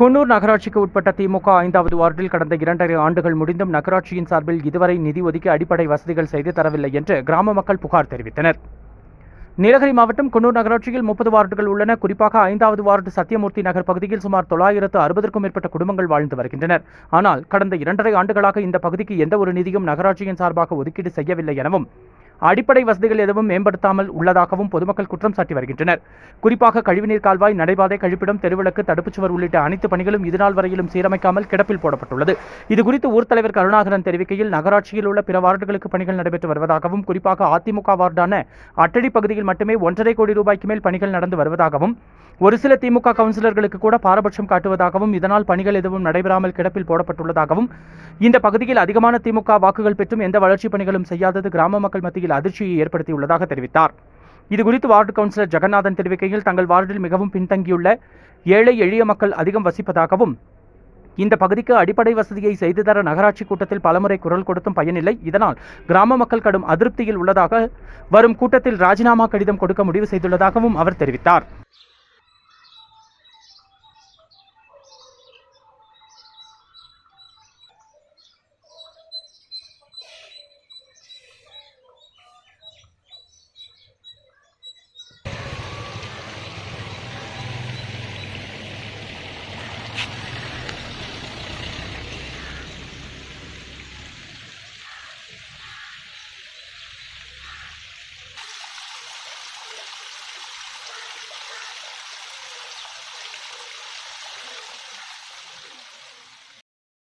குன்னூர் நகராட்சிக்கு உட்பட்ட திமுக ஐந்தாவது வார்டில் கடந்த இரண்டரை ஆண்டுகள் முடிந்தும் நகராட்சியின் சார்பில் இதுவரை நிதி ஒதுக்கி அடிப்படை வசதிகள் செய்து தரவில்லை என்று கிராம மக்கள் புகார் தெரிவித்தனர். நீலகிரி மாவட்டம் குன்னூர் நகராட்சியில் முப்பது வார்டுகள் உள்ளன. குறிப்பாக ஐந்தாவது வார்டு சத்தியமூர்த்தி நகர் பகுதியில் சுமார் தொள்ளாயிரத்து அறுபதற்கும் மேற்பட்ட குடும்பங்கள் வாழ்ந்து வருகின்றனர். ஆனால் கடந்த இரண்டரை ஆண்டுகளாக இந்த பகுதிக்கு எந்த ஒரு நிதியும் நகராட்சியின் சார்பாக ஒதுக்கீடு செய்யவில்லை எனவும் அடிப்படை வசதிகள் எதுவும் மேம்படுத்தாமல் உள்ளதாகவும் பொதுமக்கள் குற்றம் சாட்டி வருகின்றனர். குறிப்பாக கழிவுநீர் கால்வாய் நடைபாதை கழிப்பிடம் தெருவிளக்கு தடுப்புச் சுவர் உள்ளிட்ட அனைத்து பணிகளும் இதுநாள் வரையிலும் சீரமைக்காமல் கிடப்பில் போடப்பட்டுள்ளது. இதுகுறித்து ஊர் தலைவர் கருணாகரன் தெரிவிக்கையில் நகராட்சியில் உள்ள பிற வார்டுகளுக்கு பணிகள் நடைபெற்று வருவதாகவும் குறிப்பாக அதிமுக வார்டான அட்டடி பகுதியில் மட்டுமே ஒன்றரை கோடி ரூபாய்க்கு மேல் பணிகள் நடந்து வருவதாகவும் ஒரு சில திமுக கவுன்சிலர்களுக்கு கூட பாரபட்சம் காட்டுவதாகவும் இதனால் பணிகள் எதுவும் நடைபெறாமல் கிடப்பில் போடப்பட்டுள்ளதாகவும் இந்த பகுதியில் அதிகமான திமுக வாக்குகள் பெற்றும் எந்த வளர்ச்சிப் பணிகளும் செய்யாதது கிராம மக்கள் மத்தியில் அதிர்ச்சியை ஏற்படுத்தியுள்ளதாக தெரிவித்தார். இதுகுறித்து வார்டு கவுன்சிலர் ஜெகநாதன் தெரிவிக்கையில் தங்கள் வார்டில் மிகவும் பின்தங்கியுள்ள ஏழை எளிய மக்கள் அதிகம் வசிப்பதாகவும் இந்த பகுதிக்கு அடிப்படை வசதியை செய்து தர நகராட்சி கூட்டத்தில் பலமுறை குரல் கொடுத்தும் பயனில்லை. இதனால் கிராம மக்கள் கடும் அதிருப்தியில் உள்ளதாக வரும் கூட்டத்தில் ராஜினாமா கடிதம் கொடுக்க முடிவு செய்துள்ளதாகவும் அவர் தெரிவித்தார்.